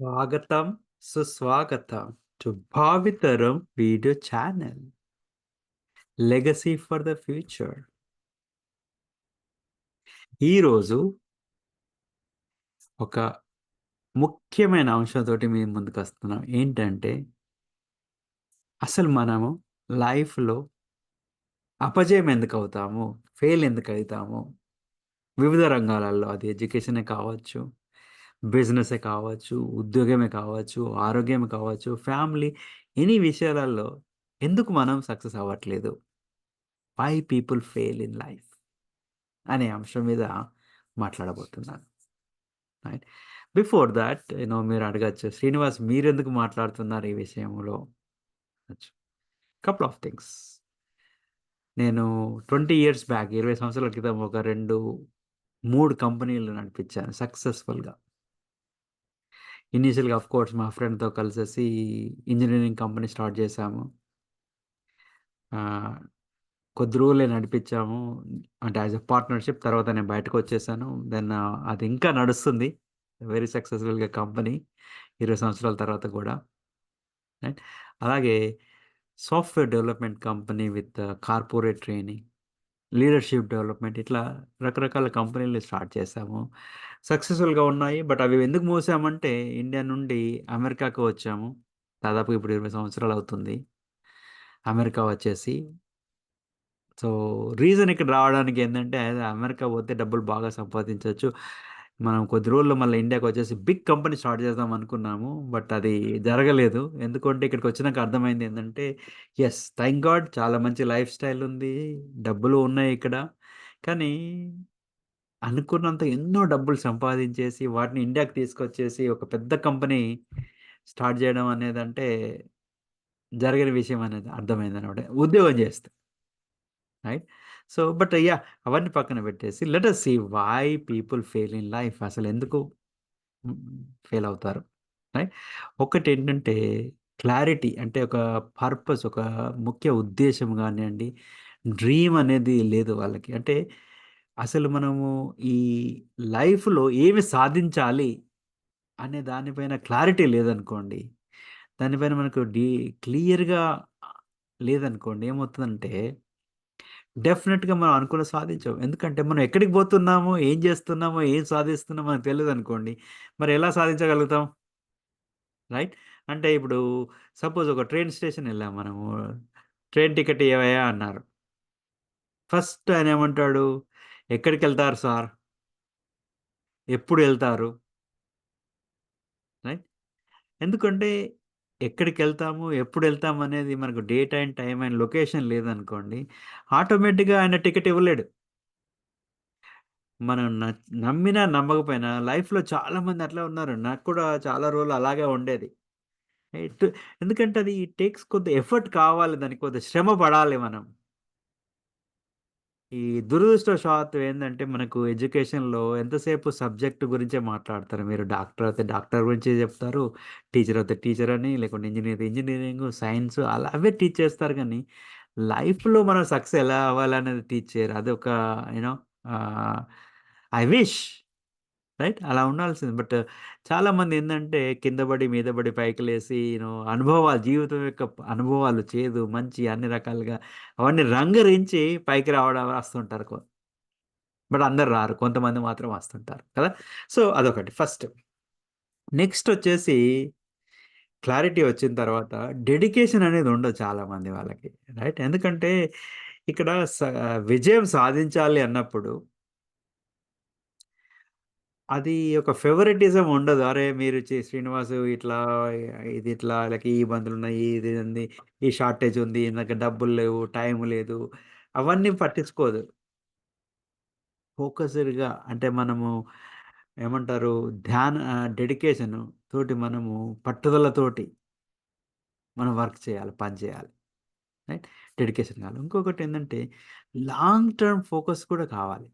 స్వాగతం, సుస్వాగతం to Bhavitharam video channel. Legacy for the future. ఈరోజు ఒక ముఖ్యమైన అంశంతోటి మీ ముందుకొస్తున్నాం. ఏంటంటే అసలు మనము లైఫ్‌లో అపజయం ఎందుకు అవుతాము ఫెయిల్ ఎందుకు అవుతాము వివిధ రంగాలలో అది ఎడ్యుకేషనే కావచ్చు, బిజినెసే కావచ్చు, ఉద్యోగమే కావచ్చు, ఆరోగ్యమే కావచ్చు, ఫ్యామిలీ ఎనీ విషయాలలో ఎందుకు మనం సక్సెస్ అవ్వట్లేదు? Why people fail in life? అనే అంశం మీద మాట్లాడబోతున్నాను. Right. Before that you know మీరు అడగచ్చు శ్రీనివాస్ మీరెందుకు మాట్లాడుతున్నారు ఈ విషయంలో? Couple of things. నేను 20 ఇయర్స్ బ్యాక్ 20 సంవత్సరాల క్రితం ఒక 2, 3 కంపెనీలు నడిపించాను సక్సెస్‌ఫుల్‌గా. ఇనీషియల్‌గా ఆఫ్‌కోర్స్ మా ఫ్రెండ్‌తో కలిసేసి ఇంజనీరింగ్ కంపెనీ స్టార్ట్ చేశాము. కొద్ది రోజులే నడిపించాము. అంటే యాస్ ఎ పార్ట్నర్‌షిప్ తర్వాత నేను బయటకు వచ్చేసాను దెన్ అది ఇంకా నడుస్తుంది. వెరీ సక్సెస్‌ఫుల్‌గా కంపెనీ 20 సంవత్సరాల తర్వాత కూడా. రైట్. అలాగే software development company with corporate training, leadership development ఇట్లా రకరకాల కంపెనీలు స్టార్ట్ చేశాము. సక్సెస్‌ఫుల్‌గా ఉన్నాయి. బట్ అవి ఎందుకు మూసామంటే ఇండియా నుండి అమెరికాకు వచ్చాము. దాదాపు ఇప్పుడు 20 సంవత్సరాలు అవుతుంది. అమెరికా వచ్చేసి. సో, రీజన్ ఇక్కడ రావడానికి ఏందంటే అమెరికా పోతే డబ్బులు బాగా సంపాదించొచ్చు. మనం కొద్ది రోజుల్లో మళ్ళీ ఇండియాకొచ్చేసి బిగ్ కంపెనీ స్టార్ట్ చేద్దాం అనుకున్నాము. బట్ అది జరగలేదు. ఎందుకంటే ఇక్కడికొచ్చినాక అర్థమైంది ఏందంటే యెస్ థాంక్ గాడ్ చాలా మంచి లైఫ్ స్టైల్ ఉంది. డబ్బులు ఉన్నాయి ఇక్కడ. కానీ అనుకున్నంత ఎన్నో డబ్బులు సంపాదించేసి వాటిని ఇండియాకి తీసుకొచ్చేసి ఒక పెద్ద కంపెనీ స్టార్ట్ చేయడం అనేదంటే జరగని విషయం అనేది అర్థమైందనమాట. ఉద్యోగం చేస్తే. రైట్. So, but yeah! అవన్నీ పక్కన పెట్టేసి let us see why people fail in life అసలెందుకు ఎందుకు ఫెయిల్ అవుతారు? రైట్. ఒకటేంటంటే క్లారిటీ అంటే ఒక పర్పస్ ఒక ముఖ్య ఉద్దేశ్యం గానియండి, డ్రీమ్ అనేది లేదు వాళ్ళకి. అంటే అసలు మనము ఈ లైఫ్‌లో ఏమి సాధించాలి అనే దానిపైన క్లారిటీ లేదనుకోండి. దానిపైన మనకు డీ క్లియర్‌గా లేదనుకోండి ఏమవుతదంటే డెఫినెట్గా మనం అనుకున్నది సాధించం. ఎందుకంటే మనం ఎక్కడికి పోతున్నామో, ఏం చేస్తున్నామో, ఏం సాధిస్తున్నామో మనకు తెలీదనుకోండి. మరి ఎలా సాధించగలుగుతాం? రైట్. అంటే ఇప్పుడు సపోజ్ ఒక ట్రైన్ స్టేషన్ ఎళ్ళాం మనము. ట్రైన్ టికెట్ ఇయ్యవయ్యా అన్నారు. ఫస్ట్ ఆయన ఏమంటాడు? ఎక్కడికెళ్తారు సార్? ఎప్పుడు వెళ్తారు రైట్. ఎందుకంటే ఎక్కడికి వెళ్తాము ఎప్పుడు వెళ్తాము అనేది మనకు date and time and location లేదనుకోండి. ఆటోమేటిక్‌గా ఆయన టికెట్ ఇవ్వలేడు. మనం నమ్మినా, నమ్మకపోయినా లైఫ్‌లో చాలామంది అట్లా ఉన్నారు. నాకు కూడా చాలా రోజులు అలాగే ఉండేది. ఎందుకంటే అది టేక్స్ కొద్ది ఎఫర్ట్ కావాలి. దానికి కొద్దిగా శ్రమ పడాలి మనం. ఈ దురదృష్టవశాత్తు ఏంటంటే మనకు ఎడ్యుకేషన్‌లో ఎంతసేపు సబ్జెక్ట్ గురించే మాట్లాడతారు. మీరు డాక్టర్ అయితే డాక్టర్ గురించే చెప్తారు. టీచర్ అయితే టీచర్ అని, లేకుంటే ఇంజనీర్ ఇంజనీరింగ్ సైన్స్ అలా అవే టీచ్ చేస్తారు కానీ లైఫ్‌లో మనం సక్సెస్ ఎలా అవ్వాలనేది టీచ్ చేయరు. అది ఒక యూనో ఐ విష్ రైట్. అలా ఉండాల్సింది. బట్ చాలామంది ఏంటంటే కింద పడి, మీద పడి పైకి లేసి యూనో అనుభవాలు జీవితం యొక్క అనుభవాలు చేదు, మంచి అన్ని రకాలుగా అవన్నీ రంగరించి పైకి రావడం వస్తుంటారు. కొ బట్ అందరు రారు. కొంతమంది మాత్రం వస్తుంటారు కదా! సో, అదొకటి ఫస్ట్. నెక్స్ట్ వచ్చేసి క్లారిటీ వచ్చిన తర్వాత డెడికేషన్ అనేది ఉండదు చాలామంది వాళ్ళకి. రైట్. ఎందుకంటే ఇక్కడ స విజయం సాధించాలి అన్నప్పుడు అది ఒక ఫేవరెటిజం ఉండదు. అరే! మీరు చి శ్రీనివాసు ఇట్లా ఇది ఇట్లా ఆళ్ళకి ఈ ఇబ్బందులున్నాయి. ఇది ఉంది. ఈ షార్టేజ్ ఉంది. నా డబ్బులు లేవు. టైం లేదు. అవన్నీ పట్టించుకోదు. ఫోకస్డ్‌గా అంటే మనము ఏమంటారు ధ్యాన ఆహ్, డెడికేషన్ తోటి మనము పట్టుదలతోటి మనం వర్క్ చేయాలి. పని చేయాలి. రైట్. డెడికేషన్ కావాలి. ఇంకొకటేందంటే లాంగ్ టర్మ్ ఫోకస్ కూడా కావాలి.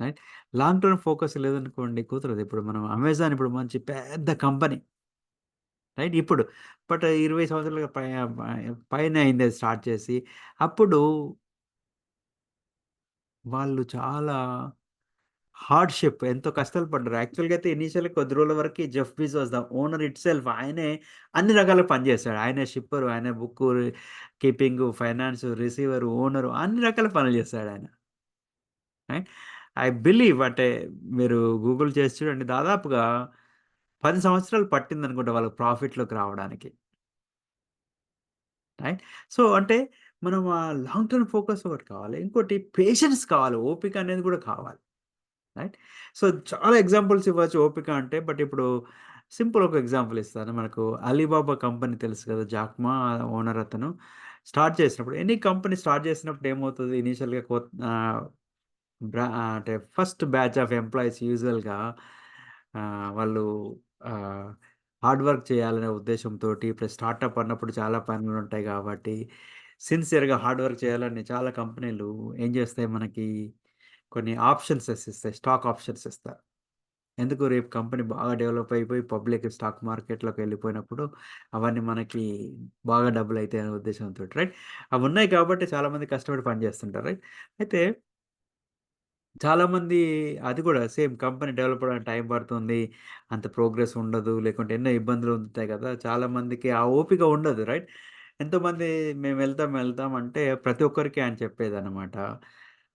రైట్. లాంగ్ టర్మ్ ఫోకస్ లేదనుకోండి కుదరదు. ఇప్పుడు మనం అమెజాన్ ఇప్పుడు మంచి పెద్ద కంపెనీ. రైట్. ఇప్పుడు బట్ 20 సంవత్సరాలుగా పైన అయింది స్టార్ట్ చేసి. అప్పుడు వాళ్ళు చాలా హార్డ్‌షిప్ ఎంతో కష్టాలు పడ్డారు. యాక్చువల్‌గా అయితే ఇనీషియల్ కొద్ది రోజుల వరకు Jeff Bezos the owner itself ఆయనే అన్ని రకాల పని చేసాడు. ఆయనే షిప్పరు, ఆయనే book keeping, finance receiver owner అన్ని రకాల పనులు చేస్తాడు రైట్. ఐ బిలీవ్ అంటే మీరు గూగుల్ చేసి చూడండి దాదాపుగా పది సంవత్సరాలు పట్టిందనుకుంటా వాళ్ళకి ప్రాఫిట్‌లోకి రావడానికి. రైట్. సో, అంటే మనం ఆ లాంగ్ టర్మ్ ఫోకస్ ఒకటి కావాలి. ఇంకోటి పేషెన్స్ కావాలి. ఓపిక అనేది కూడా కావాలి. రైట్. సో, చాలా ఎగ్జాంపుల్స్ ఇవ్వచ్చు ఓపిక అంటే. బట్ ఇప్పుడు సింపుల్ ఒక ఎగ్జాంపుల్ ఇస్తాను. మనకు అలీబాబా కంపెనీ తెలుసు కదా! జాక్‌మా ఓనర్ అతను స్టార్ట్ చేసినప్పుడు ఎనీ కంపెనీ స్టార్ట్ చేసినప్పుడు ఏమవుతుంది ఇనీషియల్‌గా బ్రా అంటే ఫస్ట్ బ్యాచ్ ఆఫ్ ఎంప్లాయీస్ యూజువల్‌గా వాళ్ళు హార్డ్ వర్క్ చేయాలనే ఉద్దేశంతో ఇప్పుడు స్టార్టప్ అన్నప్పుడు చాలా పనులుంటాయి కాబట్టి సిన్సియర్‌గా హార్డ్ వర్క్ చేయాలని చాలా కంపెనీలు ఏం చేస్తాయి మనకి కొన్ని ఆప్షన్స్ ఇస్తాయి. స్టాక్ ఆప్షన్స్ ఇస్తారు. ఎందుకు రేపు కంపెనీ బాగా డెవలప్ అయిపోయి పబ్లిక్ స్టాక్ మార్కెట్‌లోకి వెళ్ళిపోయినప్పుడు అవన్నీ మనకి బాగా డబ్బులయితాయనే ఉద్దేశంతోటి రైట్. అవి ఉన్నాయి కాబట్టి చాలామంది కష్టపడి పని చేస్తుంటారు రైట్. అయితే చాలామంది అది కూడా సేమ్ కంపెనీ డెవలప్ అవ్వడానికి టైం పడుతుంది. అంత ప్రోగ్రెస్ ఉండదు. లేకుంటే ఎన్నో ఇబ్బందులు ఉంటాయి కదా! చాలామందికి ఆ ఓపిక ఉండదు రైట్. ఎంతోమంది మేము వెళ్తాం, వెళ్తాం అంటే ప్రతి ఒక్కరికి ఆయన చెప్పేదనమాట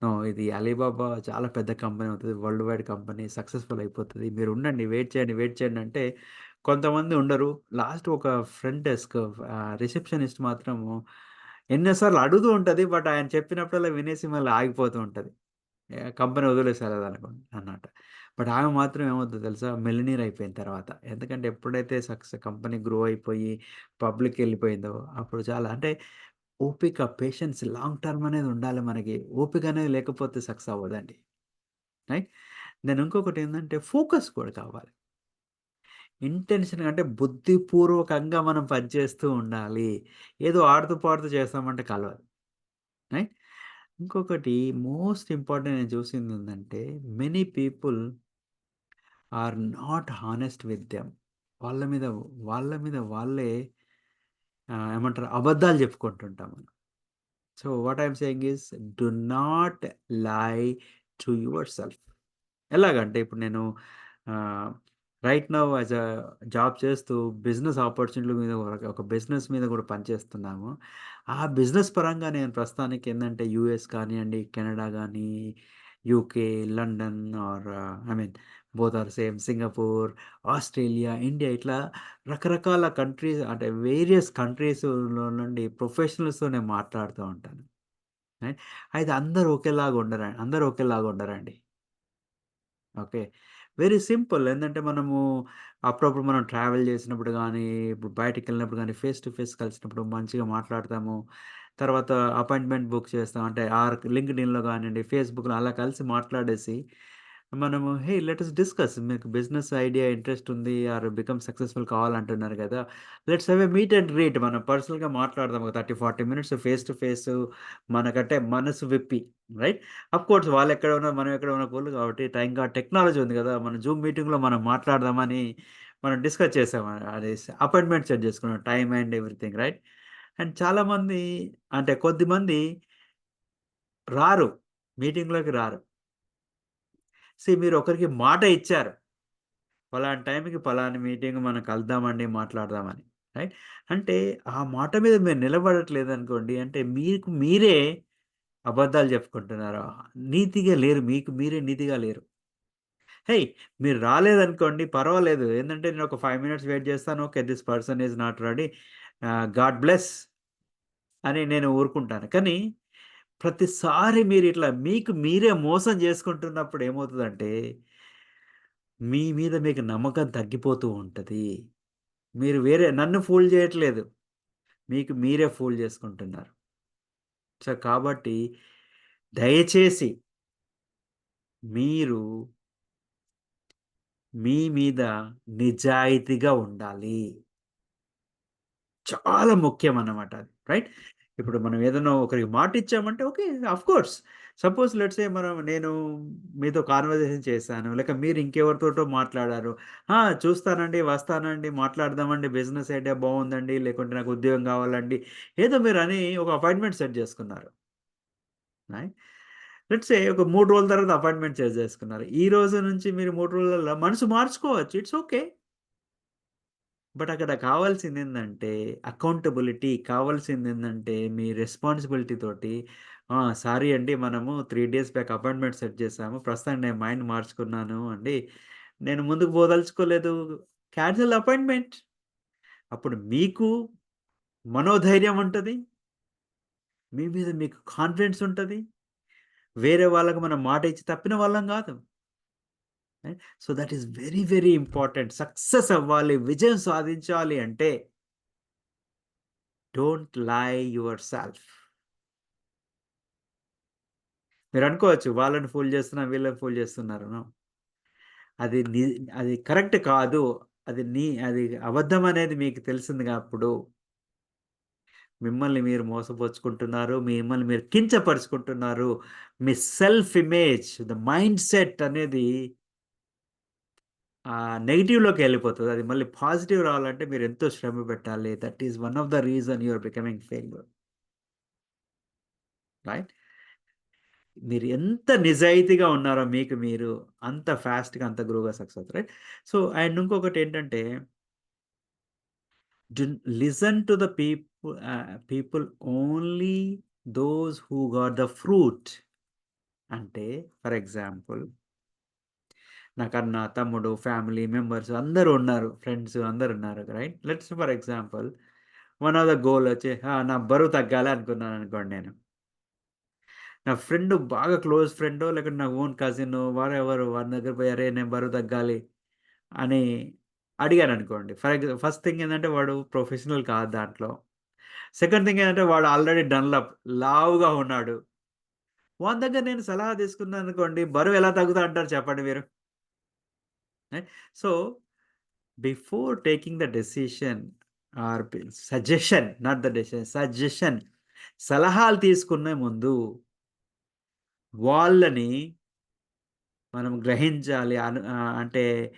నో ఇది అలీబాబా చాలా పెద్ద కంపెనీ అవుతది. వరల్డ్ వైడ్ కంపెనీ సక్సెస్‌ఫుల్ అయిపోతది. మీరు ఉండండి, వెయిట్ చేయండి, వెయిట్ చేయండి అంటే కొంతమంది ఉండరు. లాస్ట్ ఒక ఫ్రంట్ డెస్క్ ఆహ్, రిసెప్షనిస్ట్ మాత్రము ఎన్నో సార్లు అడుగుతూ ఉంటది. బట్ ఆయన చెప్పినప్పుడల్లా వినేసి మళ్ళీ ఆగిపోతూ ఉంటది. కంపెనీ వదిలేసారు అనుకోండి అన్నమాట బట్ ఆమె మాత్రం ఏమవుద్దో తెలుసా? మెలినీర్ అయిపోయిన తర్వాత. ఎందుకంటే ఎప్పుడైతే సక్సెస్ కంపెనీ గ్రో అయిపోయి పబ్లిక్ వెళ్ళిపోయిందో అప్పుడు చాలా అంటే ఓపిక, పేషెన్స్ లాంగ్ టర్మ్ అనేది ఉండాలి మనకి. ఓపిక అనేది లేకపోతే సక్సెస్ అవ్వదండి. రైట్. దెన్ ఏంటంటే ఫోకస్ కూడా కావాలి. ఇంటెన్షన్ అంటే బుద్ధిపూర్వకంగా మనం పని చేస్తూ ఉండాలి. ఏదో ఆడుతూ పాడుతూ చేస్తామంటే కలవదు. రైట్. ఇంకొకటి మోస్ట్ ఇంపార్టెంట్ నేను చూసిందేందంటే many people are not honest with them. వాళ్ళ మీద వాళ్ళ మీద వాళ్ళే ఏమంటారు అబద్ధాలు చెప్పుకుంటుంటాం మనం. So, what I'm saying is do not lie to yourself. ఎలాగంటే ఇప్పుడు నేను right now as a job చేస్తూ బిజినెస్ ఆపర్చునిటీల మీద ఒక ఒక బిజినెస్ మీద కూడా పనిచేస్తున్నాము. ఆ బిజినెస్ పరంగా నేను ప్రస్తుతానికి ఏంటంటే యూఎస్ కానివ్వండి కెనడా కానీ UK, London or I mean both are same Singapore, Australia, India ఇట్లా రకరకాల కంట్రీస్ అంటే వేరియస్ కంట్రీస్‌లో నుండి ప్రొఫెషనల్స్‌తో నేను మాట్లాడుతూ ఉంటాను. అయితే అందరూ ఒకేలాగా ఉండరండి అందరూ ఒకేలాగా ఉండరండి. ఓకే. Very simple. ఏంటంటే మనము అప్పుడప్పుడు మనం ట్రావెల్ చేసినప్పుడు కానీ ఇప్పుడు బయటికెళ్ళినప్పుడు కానీ ఫేస్ టు ఫేస్ కలిసినప్పుడు మంచిగా మాట్లాడతాము. తర్వాత అపాయింట్‌మెంట్ బుక్ చేస్తాం. అంటే ఆర్ లింక్డ్ఇన్‌లో కానివ్వండి ఫేస్‌బుక్‌లో అలా కలిసి మాట్లాడేసి మనము హే లెట్ అస్ డిస్కస్ మీకు బిజినెస్ ఐడియా ఇంట్రెస్ట్ ఉంది ఆర్ బికమ్ సక్సెస్‌ఫుల్ కావాలంటున్నారు కదా let's have a meet and greet మనం పర్సనల్‌గా మాట్లాడదాం. ఒక 30, 40 మినిట్స్ ఫేస్ టు ఫేస్ మనకంటే మనసు విప్పి రైట్. అఫ్ కోర్స్ వాళ్ళు ఎక్కడ ఉన్నారు మనం ఎక్కడ ఉన్న కూల్ కాబట్టి టైంగా టెక్నాలజీ ఉంది కదా మన జూమ్ మీటింగ్‌లో మనం మాట్లాడదామని మనం డిస్కస్ చేసాం. అది అపాయింట్‌మెంట్ సెట్ చేసుకున్నాం. Time and everything right. And చాలామంది అంటే కొద్దిమంది రారు. మీటింగ్‌లోకి రారు. సీ మీరు ఒకరికి మాట ఇచ్చారు. పలానా టైంకి పలానా మీటింగ్ మనం కలుద్దామండి, మాట్లాడదామని. రైట్. అంటే ఆ మాట మీద మీరు నిలబడట్లేదు అనుకోండి అంటే మీకు మీరే అబద్ధాలు చెప్పుకుంటున్నారు. నీతిగా లేరు. మీకు మీరే నీతిగా లేరు. హే మీరు రాలేదనుకోండి పర్వాలేదు. ఏంటంటే నేను ఒక ఫైవ్ మినిట్స్ వెయిట్ చేస్తాను. Okay. This person is not ready. God bless అని నేను ఊరుకుంటాను. కానీ ప్రతిసారి మీరు ఇట్లా మీకు మీరే మోసం చేసుకుంటున్నప్పుడు ఏమవుతుందంటే మీ మీద మీకు నమ్మకం తగ్గిపోతూ ఉంటుంది మీరు వేరే నన్ను ఫూల్ చేయట్లేదు. మీకు మీరే ఫూల్ చేసుకుంటున్నారు. సో, కాబట్టి దయచేసి మీరు మీ మీద నిజాయితీగా ఉండాలి. చాలా ముఖ్యం అన్నమాట అది. రైట్? ఇప్పుడు మనం ఏదైనా ఒకరికి మాటిచ్చామంటే okay. Of course. Suppose let's మనం నేను మీతో కాన్వర్జేషన్ చేశాను. లేక మీరు ఇంకెవరితోటో మాట్లాడారు. చూస్తానండి, వస్తానండి, మాట్లాడదామండి, బిజినెస్ ఐడియా బాగుందండి లేకుంటే నాకు ఉద్యోగం కావాలండి. ఏదో మీరని ఒక అపాయింట్‌మెంట్ సెట్ చేసుకున్నారు. లెట్సే లెట్స్ ఒక మూడు రోజుల తర్వాత అపాయింట్మెంట్ సెట్ చేసుకున్నారు ఈ రోజు నుంచి మీరు మూడు రోజులలో మనసు మార్చుకోవచ్చు. It's okay. బట్ అక్కడ కావాల్సింది ఏంటంటే అకౌంటబిలిటీ కావాల్సింది ఏంటంటే మీ రెస్పాన్సిబిలిటీ తోటి సారీ అండి మనము three days back appointment set చేసాము. ప్రస్తుతానికి నేను మైండ్ మార్చుకున్నాను అండి. నేను ముందుకు పోదలుచుకోలేదు. Cancel appointment. అప్పుడు మీకు మనోధైర్యం ఉంటుంది మీ మీద మీకు కాన్ఫిడెన్స్ ఉంటుంది వేరే వాళ్ళకు మనం మాట ఇచ్చి తప్పిన వాళ్ళం కాదు so, that is very, very important. Success అవ్వాలి, విజయం సాధించాలి అంటే డోంట్ లై యువర్ సెల్ఫ్. మీరు అనుకోవచ్చు వాళ్ళని ఫూల్ చేస్తున్నా, వీళ్ళని ఫూల్ చేస్తున్నారు. అది అది కరెక్ట్ కాదు. అది నీ అది అబద్ధం అనేది మీకు తెలిసింది అప్పుడు. మిమ్మల్ని మీరు మోసపోచుకుంటున్నారు మిమ్మల్ని మీరు కించపరుచుకుంటున్నారు. మీ self image, the mindset అనేది నెగిటివ్లోకి వెళ్ళిపోతుంది అది మళ్ళీ పాజిటివ్ రావాలంటే మీరు ఎంతో శ్రమ పెట్టాలి. That is one of the reason you are becoming failure. Right. మీరు ఎంత నిజాయితీగా ఉన్నారో మీకు మీరు అంత ఫాస్ట్‌గా, అంత గ్రో‌గా సక్సెస్ అవుతారు. రైట్. సో, అండ్ ఇంకొకటేంటంటే do listen to the people people only those who got the fruit. అంటే ఫర్ ఎగ్జాంపుల్ నాకన్న, తమ్ముడు, ఫ్యామిలీ మెంబర్స్ అందరూ ఉన్నారు. ఫ్రెండ్స్ అందరు ఉన్నారు. Right. Let's for example one of the goal వచ్చి నా బరువు తగ్గాలి అనుకున్నాను అనుకోండి నేను. నా ఫ్రెండ్ బాగా క్లోజ్ ఫ్రెండ్ లేకుంటే నా ఓన్ కజిన్ వారు ఎవరు వారి దగ్గర పోయి అరే నేను బరువు తగ్గాలి అని అడిగాననుకోండి. ఫర్ ఎగ్జా ఫస్ట్ థింగ్ ఏంటంటే వాడు ప్రొఫెషనల్ కాదు దాంట్లో. సెకండ్ థింగ్ ఏంటంటే వాడు ఆల్రెడీ డన్‌లప్ లావుగా ఉన్నాడు. వాని దగ్గర నేను సలహా తీసుకున్నాను అనుకోండి బరువు ఎలా తగ్గుతా అంటారు చెప్పండి మీరు? Right so, before taking the decision or suggestion suggestion not the decision suggestion సలహాలు తీసుకునే ముందు వాళ్ళని మనం గ్రహించాలి. అను అంటే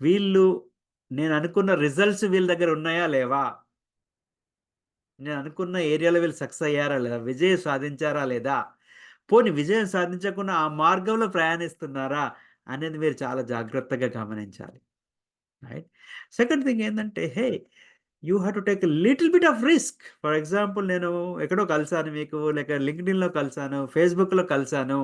వీళ్ళు నేను అనుకున్న రిజల్ట్స్ వీళ్ళ దగ్గర ఉన్నాయా? లేవా? నేను అనుకున్న ఏరియాలో వీళ్ళు సక్సెస్ అయ్యారా? లేదా? విజయం సాధించారా? లేదా? పోనీ విజయం సాధించకుండా ఆ మార్గంలో ప్రయాణిస్తున్నారా? అనేది మీరు చాలా జాగ్రత్తగా గమనించాలి. రైట్. సెకండ్ థింగ్ ఏంటంటే hey! You have to take little bit of risk. For example నేను ఎక్కడో కలిసాను మీకు లేక లింక్డ్ఇన్‌లో కలిసాను, ఫేస్‌బుక్‌లో కలిసాను.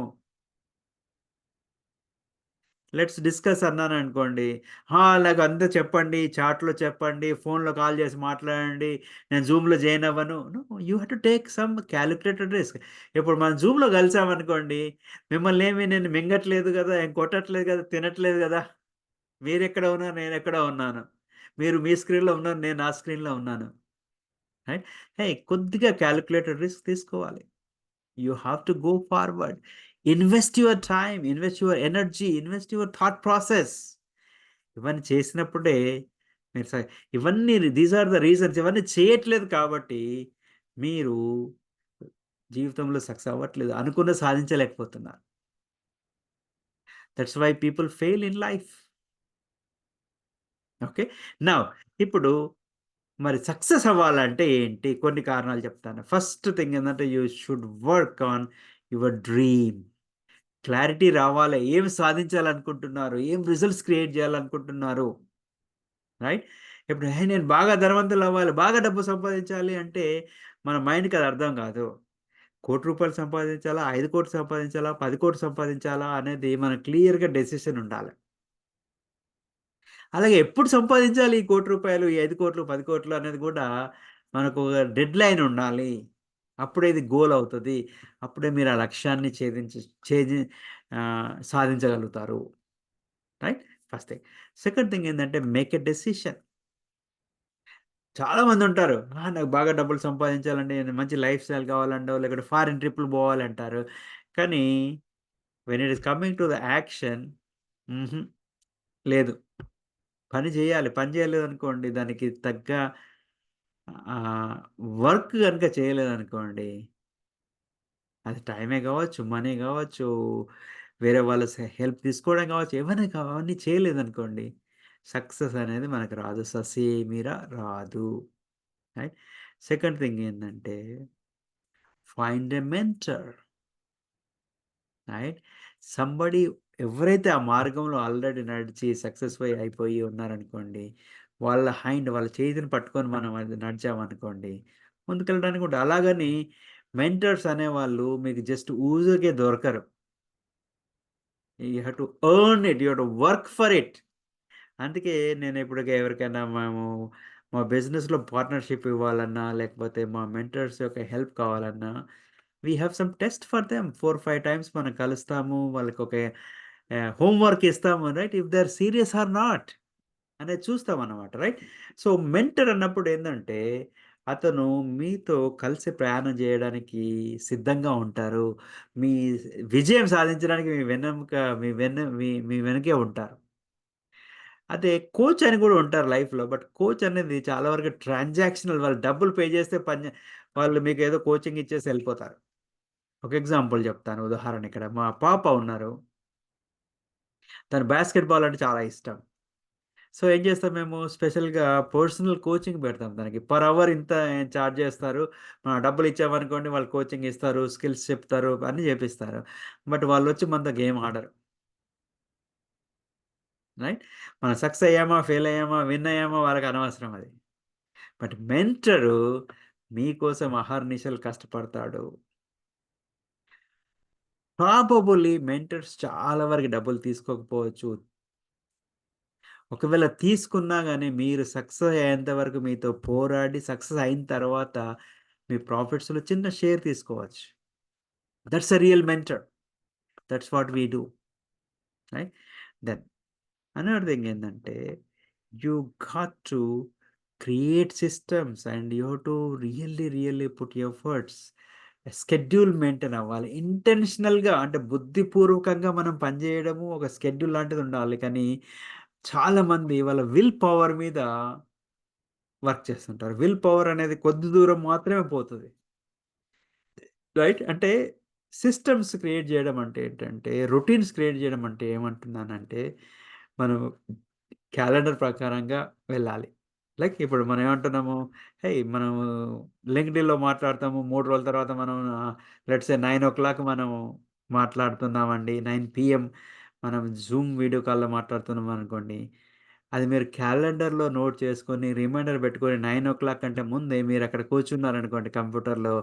లెట్స్ డిస్కస్ అన్నాను అనుకోండి ఆ! అంతా చెప్పండి, చాట్‌లో చెప్పండి, ఫోన్‌లో కాల్ చేసి మాట్లాడండి. నేను జూమ్‌లో జాయిన్ అవ్వను. You have to take some calculated risk. ఇప్పుడు మనం జూమ్‌లో కలిసామనుకోండి, మిమ్మల్ని ఏమి నేను మింగట్లేదు కదా ఏం కొట్టట్లేదు కదా తినట్లేదు కదా మీరు ఎక్కడ ఉన్నారు, నేను ఎక్కడ ఉన్నాను. మీరు మీ స్క్రీన్‌లో ఉన్నారు, నేను నా స్క్రీన్‌లో ఉన్నాను. రైట్. హే! కొద్దిగా క్యాలిక్యులేటెడ్ రిస్క్ తీసుకోవాలి. You have to go forward. Invest your time invest your energy, invest your thought process. ఇవన్నీ చేసినప్పుడే మీరు ఇవన్నీ దీస్ ఆర్ ద రీజన్స్ ఇవన్నీ చేయట్లేదు కాబట్టి మీరు జీవితంలో సక్సెస్ అవ్వట్లేదు. అనుకున్న సాధించలేకపోతున్నారు. That's why people fail in life. Okay. నా ఇప్పుడు మరి సక్సెస్ అవ్వాలంటే ఏంటి? కొన్ని కారణాలు చెప్తాను. ఫస్ట్ థింగ్ ఏంటంటే you should work on your dream. Clarity రావాలి. ఏం సాధించాలనుకుంటున్నారు? ఏం రిజల్ట్స్ క్రియేట్ చేయాలనుకుంటున్నారు? రైట్. ఇప్పుడు హే! నేను బాగా ధనవంతులవ్వాలి, బాగా డబ్బు సంపాదించాలి అంటే మన మైండ్‌కి అది అర్థం కాదు. కోటి రూపాయలు సంపాదించాలా? ఐదు కోట్లు సంపాదించాలా? పది కోట్లు సంపాదించాలా? అనేది మన క్లియర్‌గా డెసిషన్ ఉండాలి. అలాగే ఎప్పుడు సంపాదించాలి ఈ కోటి రూపాయలు, ఈ 5,00,00,000, 10,00,00,000 అనేది కూడా మనకు ఒక డెడ్ లైన్ ఉండాలి. అప్పుడే ఇది గోల్ అవుతుంది అప్పుడే మీరు ఆ లక్ష్యాన్ని ఛేదించి ఛేది సాధించగలుగుతారు. Right. First thing. Second thing ఏంటంటే మేక్ ఎ డెసిషన్. చాలామంది ఉంటారు నాకు బాగా డబ్బులు సంపాదించాలండి, మంచి లైఫ్ స్టైల్ కావాలంటో లేకపోతే ఫారిన్ ట్రిప్‌లు పోవాలంటారు. కానీ when it is coming to the action లేదు. పని చేయాలి. పని చేయలేదనుకోండి దానికి తగ్గ వర్క్ కనుక చేయలేదనుకోండి అది టైమే కావచ్చు, మనీ కావచ్చు, వేరే వాళ్ళ హెల్ప్ తీసుకోవడం కావచ్చు, ఏమైనా కా అవన్నీ చేయలేదనుకోండి, సక్సెస్ అనేది మనకు రాదు. ససేమిరా రాదు. రైట్. సెకండ్ థింగ్ ఏంటంటే find a mentor. Right. Somebody ఎవరైతే ఆ మార్గంలో ఆల్రెడీ నడిచి సక్సెస్‌ఫై అయిపోయి ఉన్నారనుకోండి, వాళ్ళ హ్యాండ్ వాళ్ళ చేతిని పట్టుకొని మనం అది నడిచామనుకోండి, ముందుకెళ్ళడానికి కూడా అలాగని మెంటర్స్ అనేవాళ్ళు మీకు జస్ట్ ఊజకే దొరకరు. You have to earn it. You have to work for it. అందుకే నేను నేనెప్పుడు ఎవరికైనా మేము మా బిజినెస్‌లో పార్ట్నర్‌షిప్ ఇవ్వాలన్నా, లేకపోతే మా మెంటర్స్ యొక్క హెల్ప్ కావాలన్నా, we have some test for them 4, 5 times మనం కలుస్తాము. వాళ్ళకి ఒక హోంవర్క్ ఇస్తాము right. If they are serious or not అనేది చూస్తామన్నమాట రైట్. సో, మెంటర్ అన్నప్పుడు ఏంటంటే అతను మీతో కలిసి ప్రయాణం చేయడానికి సిద్ధంగా ఉంటారు. మీ విజయం సాధించడానికి మీ వెనక మీ వెన్న మీ మీ వెనకే ఉంటారు. అదే కోచ్ అని కూడా ఉంటారు లైఫ్‌లో. బట్ కోచ్ అనేది చాలా వరకు ట్రాన్సాక్షనల్ వాళ్ళు డబ్బులు పే చేస్తే పని వాళ్ళు మీకు ఏదో కోచింగ్ ఇచ్చేసి వెళ్ళిపోతారు ఒక ఎగ్జాంపుల్ చెప్తాను ఉదాహరణ ఇక్కడ. మా పాప ఉన్నారు. తను బాస్కెట్బాల్ అంటే చాలా ఇష్టం. సో, ఏం చేస్తాం మేము స్పెషల్‌గా పర్సనల్ కోచింగ్ పెడతాం దానికి పర్ అవర్ ఇంత చార్జ్ చేస్తారు. మన డబ్బులు ఇచ్చామనుకోండి వాళ్ళు కోచింగ్ ఇస్తారు, స్కిల్స్ చెప్తారు, అన్నీ చేపిస్తారు. బట్ వాళ్ళొచ్చి మనతో గేమ్ ఆడరు. రైట్. మనం సక్సెస్ అయ్యామా, ఫెయిల్ అయ్యామా, విన్ అయ్యామా వాళ్ళకి అనవసరం అది. బట్ మెంటరు మీకోసం అహర్నిశలు కష్టపడతాడు. ప్రాబబుల్లీ మెంటర్స్ చాలా వరకు డబ్బులు తీసుకోకపోవచ్చు. ఒకవేళ తీసుకున్నా కానీ మీరు సక్సెస్ అయ్యేంత వరకు మీతో పోరాడి సక్సెస్ అయిన తర్వాత మీ ప్రాఫిట్స్‌లో చిన్న షేర్ తీసుకోవచ్చు. That's a real mentor. That's what we do. Right. Then another thing ఏంటంటే you got to create systems and you to really, really put efforts. Schedule maintain అవ్వాలి. ఇంటెన్షనల్‌గా అంటే బుద్ధిపూర్వకంగా మనం పనిచేయడము ఒక స్కెడ్యూల్ లాంటిది ఉండాలి. కానీ చాలామంది వాళ్ళ విల్ పవర్ మీద వర్క్ చేస్తుంటారు. విల్ పవర్ అనేది కొద్ది దూరం మాత్రమే పోతుంది రైట్. అంటే సిస్టమ్స్ క్రియేట్ చేయడం అంటే ఏంటంటే, రొటీన్స్ క్రియేట్ చేయడం అంటే ఏమంటున్నానంటే, మనం క్యాలెండర్ ప్రకారంగా వెళ్ళాలి. లైక్ ఇప్పుడు మనం ఏమంటున్నాము, హే మనము లింక్డ్ఇన్‌లో మాట్లాడతాము. మూడు రోజుల తర్వాత మనం let's a nine o'clock మనము మాట్లాడుతున్నామండి. నైన్ పిఎం మనం జూమ్ వీడియో కాల్‌లో మాట్లాడుతున్నాం అనుకోండి. అది మీరు క్యాలెండర్‌లో నోట్ చేసుకొని, రిమైండర్ పెట్టుకొని 9:00 కంటే ముందే మీరు అక్కడ కూర్చున్నారనుకోండి కంప్యూటర్‌లో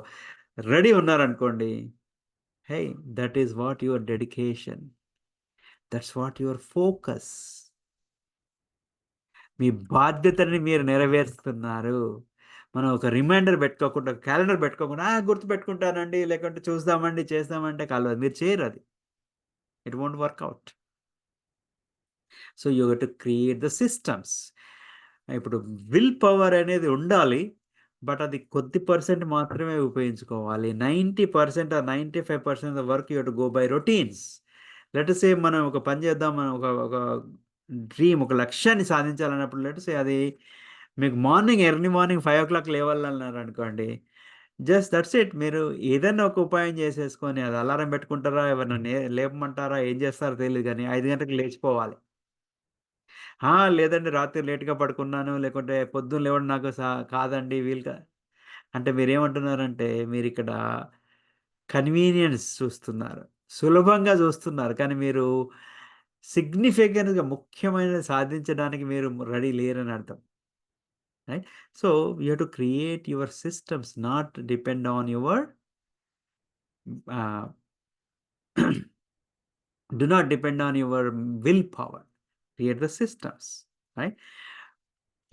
రెడీ ఉన్నారనుకోండి. Hey that is what your dedication. That's what your focus. మీ బాధ్యతని మీరు నెరవేరుస్తున్నారు. మనం ఒక రిమైండర్ పెట్టుకోకుండా, క్యాలెండర్ పెట్టుకోకుండా, గుర్తు పెట్టుకుంటానండి లేకుంటే చూద్దామండి, చేస్తామంటే కాలేదు మీరు చేయరది. It won't work out so, you got to create the systems. ఇప్పుడు విల్ పవర్ అనేది ఉండాలి. బట్ అది కొద్ది పర్సెంట్ మాత్రమే ఉపయోగించుకోవాలి. నైంటీ పర్సెంట్ ఆ ninety five percent work you to go by routines. Let say మనం ఒక పని చేద్దాం మనం ఒక ఒక డ్రీమ్ ఒక లక్ష్యాన్ని సాధించాలన్నప్పుడు లెట్ సే అది మీకు morning early morning five o'clock లేవాలన్నారు అనుకోండి జస్ట్ దట్స్ ఇట్. మీరు ఏదైనా ఒక ఉపాయం చేసేసుకొని అది అలారం పెట్టుకుంటారా? ఎవరిని లేపమంటారా? ఏం చేస్తారో తెలియదు కానీ ఐదు గంటలకు లేచిపోవాలి. లేదండి రాత్రి లేట్‌గా పడుకున్నాను. లేకుంటే పొద్దున్న లేవడం నాకు సా కాదండి వీలు కా అంటే మీరేమంటున్నారంటే మీరిక్కడ కన్వీనియన్స్ చూస్తున్నారు. సులభంగా చూస్తున్నారు. కానీ మీరు సిగ్నిఫికెంట్‌గా ముఖ్యమైనది సాధించడానికి మీరు రెడీ లేరని అర్థం. Right so, you have to create your systems not depend on your uh, do not depend on your willpower. Create the systems, right?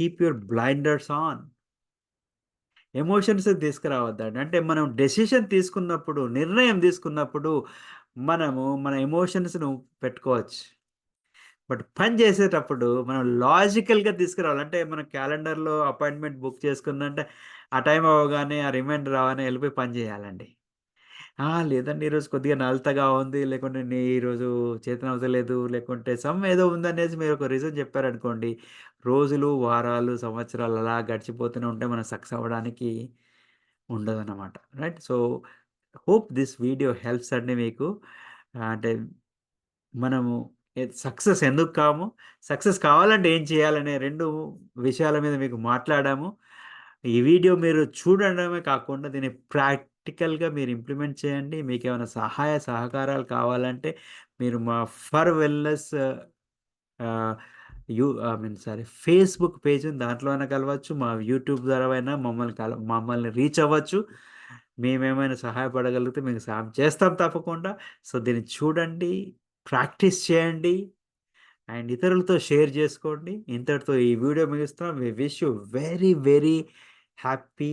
Keep your blinders on. Emotions తీసుకురావద్దండి. అంటే మనం డెసిషన్ తీసుకున్నప్పుడు, నిర్ణయం తీసుకున్నప్పుడు మనము మన ఎమోషన్స్‌ను పెట్టుకోవచ్చు. బట్ పని చేసేటప్పుడు మనం లాజికల్‌గా తీసుకురావాలి. అంటే క్యాలెండర్‌లో అపాయింట్‌మెంట్ బుక్ చేసుకుందంటే ఆ టైం అవ్వగానే ఆ రిమైండర్ రాగానే వెళ్ళిపోయి పని చేయాలండి. లేదండి ఈరోజు కొద్దిగా నలతగా ఉంది. లేకుంటే నీ ఈరోజు చేతనవ్వతలేదు. లేకుంటే సమ్ ఏదో ఉందనేసి మీరు ఒక రీజన్ చెప్పారనుకోండి. రోజులు, వారాలు, సంవత్సరాలు అలా గడిచిపోతూనే ఉంటే మనం సక్సెస్ అవ్వడానికి ఉండదన్నమాట. Right. So, hope this video helps అండి మీకు. అంటే మనము సక్సెస్ ఎందుకు కాము, సక్సెస్ కావాలంటే ఏం చేయాలనే రెండు విషయాల మీద మీకు మాట్లాడాము. ఈ వీడియో మీరు చూడడమే కాకుండా దీన్ని ప్రాక్టికల్‌గా మీరు ఇంప్లిమెంట్ చేయండి. మీకు ఏమైనా సహాయ సహకారాలు కావాలంటే మీరు మా for wellness you I mean sorry Facebook page దాంట్లో అయినా కలవచ్చు. మా యూట్యూబ్ ద్వారా అయినా మమ్మల్ని కల మమ్మల్ని రీచ్ అవ్వచ్చు. మేమేమైనా సహాయపడగలిగితే మీకు సాయం చేస్తాం తప్పకుండా. సో, దీన్ని చూడండి, ప్రాక్టీస్ చేయండి అండ్ ఇతరులతో షేర్ చేసుకోండి. ఇంతటితో ఈ వీడియో ముగిస్తున్నాం. We wish you very, very happy,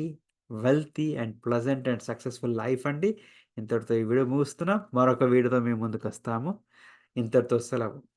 wealthy and pleasant and successful life అండి. ఇంతటితో ఈ వీడియో ముగిస్తున్నాం. మరొక వీడియోతో మేము ముందుకు వస్తాము ఇంతటితో సెలవు.